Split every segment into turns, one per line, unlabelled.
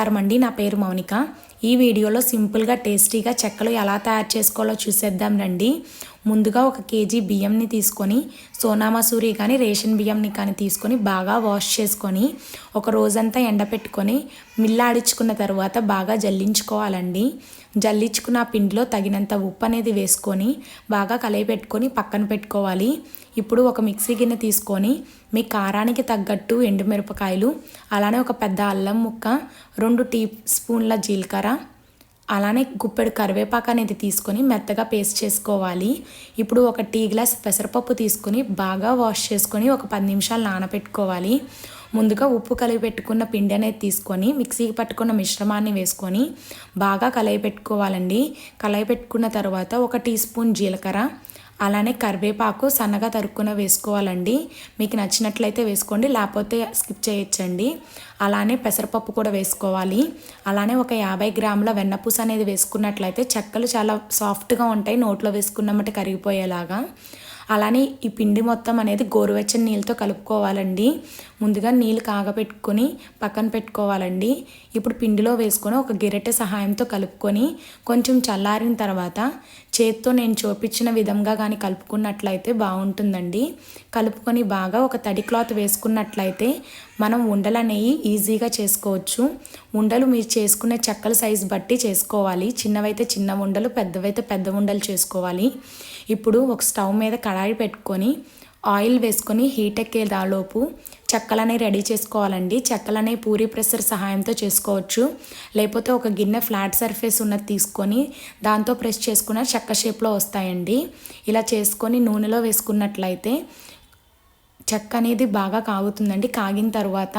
నమస్కారం అండి. నా పేరు మౌనిక. ఈ వీడియోలో సింపుల్గా టేస్టీగా చెక్కలు ఎలా తయారు చేసుకోవాలో చూసేద్దాం రండి. ముందుగా ఒక కేజీ బియ్యంని తీసుకొని సోనా మసూరి కానీ రేషన్ బియ్యంని కానీ తీసుకొని బాగా వాష్ చేసుకొని ఒక రోజంతా ఎండపెట్టుకొని మిల్లాడించుకున్న తర్వాత బాగా జల్లించుకోవాలండి. జల్లించుకున్న పిండిలో తగినంత ఉప్పు అనేది వేసుకొని బాగా కలయి పెట్టుకొని పక్కన పెట్టుకోవాలి. ఇప్పుడు ఒక మిక్సీ గిన్నె తీసుకొని మీ కారానికి తగ్గట్టు ఎండుమిరపకాయలు అలానే ఒక పెద్ద అల్లం ముక్క రెండు టీ స్పూన్ల జీలకర్ర అలానే గుప్పెడు కరివేపాకు అనేది తీసుకొని మెత్తగా పేస్ట్ చేసుకోవాలి. ఇప్పుడు ఒక టీ గ్లాస్ పెసరపప్పు తీసుకొని బాగా వాష్ చేసుకొని ఒక పది నిమిషాలు నానబెట్టుకోవాలి ముందుగా ఉప్పు కలిపి పెట్టుకున్న పిండి అనేది తీసుకొని మిక్సీకి పట్టుకున్న మిశ్రమాన్ని వేసుకొని బాగా కలయి పెట్టుకోవాలండి. కలయి పెట్టుకున్న తర్వాత ఒక టీ స్పూన్ జీలకర్ర అలానే కరివేపాకు సన్నగా తరుక్కున వేసుకోవాలండి. మీకు నచ్చినట్లయితే వేసుకోండి లేకపోతే స్కిప్ చేయొచ్చండి. అలానే పెసరపప్పు కూడా వేసుకోవాలి. అలానే ఒక యాభై గ్రాముల వెన్నపూస అనేది వేసుకున్నట్లయితే చెక్కలు చాలా సాఫ్ట్గా ఉంటాయి నోట్లో వేసుకున్నమాట కరిగిపోయేలాగా. అలానే ఈ పిండి మొత్తం అనేది గోరువెచ్చని నీళ్ళతో కలుపుకోవాలండి. ముందుగా నీళ్ళు కాగపెట్టుకొని పక్కన పెట్టుకోవాలండి. ఇప్పుడు పిండిలో వేసుకొని ఒక గిరెటె సహాయంతో కలుపుకొని కొంచెం చల్లారిన తర్వాత చేత్తో నేను చూపించిన విధంగా కానీ కలుపుకున్నట్లయితే బాగుంటుందండి. కలుపుకొని బాగా ఒక తడి క్లాత్ వేసుకున్నట్లయితే మనం ఉండలు అనేవి ఈజీగా చేసుకోవచ్చు. ఉండలు మీరు చేసుకునే చెక్కల సైజు బట్టి చేసుకోవాలి. చిన్నవైతే చిన్న ఉండలు పెద్దవైతే పెద్ద ఉండలు చేసుకోవాలి. ఇప్పుడు ఒక స్టవ్ మీద కడాయి పెట్టుకొని ఆయిల్ వేసుకొని హీట్ ఎక్కేదాలోపు చెక్కలనే రెడీ చేసుకోవాలండి. చెక్కలనే పూరి ప్రెషర్ సహాయంతో చేసుకోవచ్చు. లేకపోతే ఒక గిన్నె ఫ్లాట్ సర్ఫేస్ ఉన్నది తీసుకొని దాంతో ప్రెస్ చేసుకున్న చెక్క షేప్లో వస్తాయండి. ఇలా చేసుకొని నూనెలో వేసుకున్నట్లయితే చెక్క అనేది బాగా కాగుతుందండి. కాగిన తర్వాత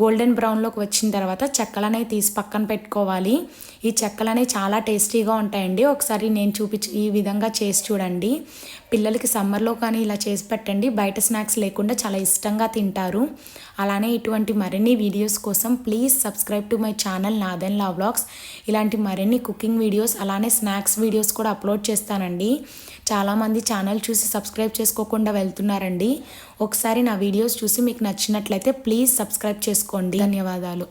గోల్డెన్ బ్రౌన్లోకి వచ్చిన తర్వాత చెక్కలనేవి తీసి పక్కన పెట్టుకోవాలి. ఈ చెక్కలనేవి చాలా టేస్టీగా ఉంటాయండి. ఒకసారి నేను చూపించి ఈ విధంగా చేసి చూడండి. పిల్లలకి సమ్మర్లో కానీ ఇలా చేసి పెట్టండి. బయట స్నాక్స్ లేకుండా చాలా ఇష్టంగా తింటారు. అలానే ఇటువంటి మరిన్ని వీడియోస్ కోసం please subscribe to my channel నాదెన్ లా వ్లాగ్స్ ఇలాంటి మరిన్ని కుకింగ్ వీడియోస్ అలానే స్నాక్స్ వీడియోస్ కూడా అప్లోడ్ చేస్తానండి. చాలామంది ఛానల్ చూసి సబ్స్క్రైబ్ చేసుకోకుండా వెళ్తున్నారండి. ఒకసారి నా వీడియోస్ చూసి మీకు నచ్చినట్లయితే ప్లీజ్ సబ్స్క్రైబ్ చేసుకోండి. ధన్యవాదాలు.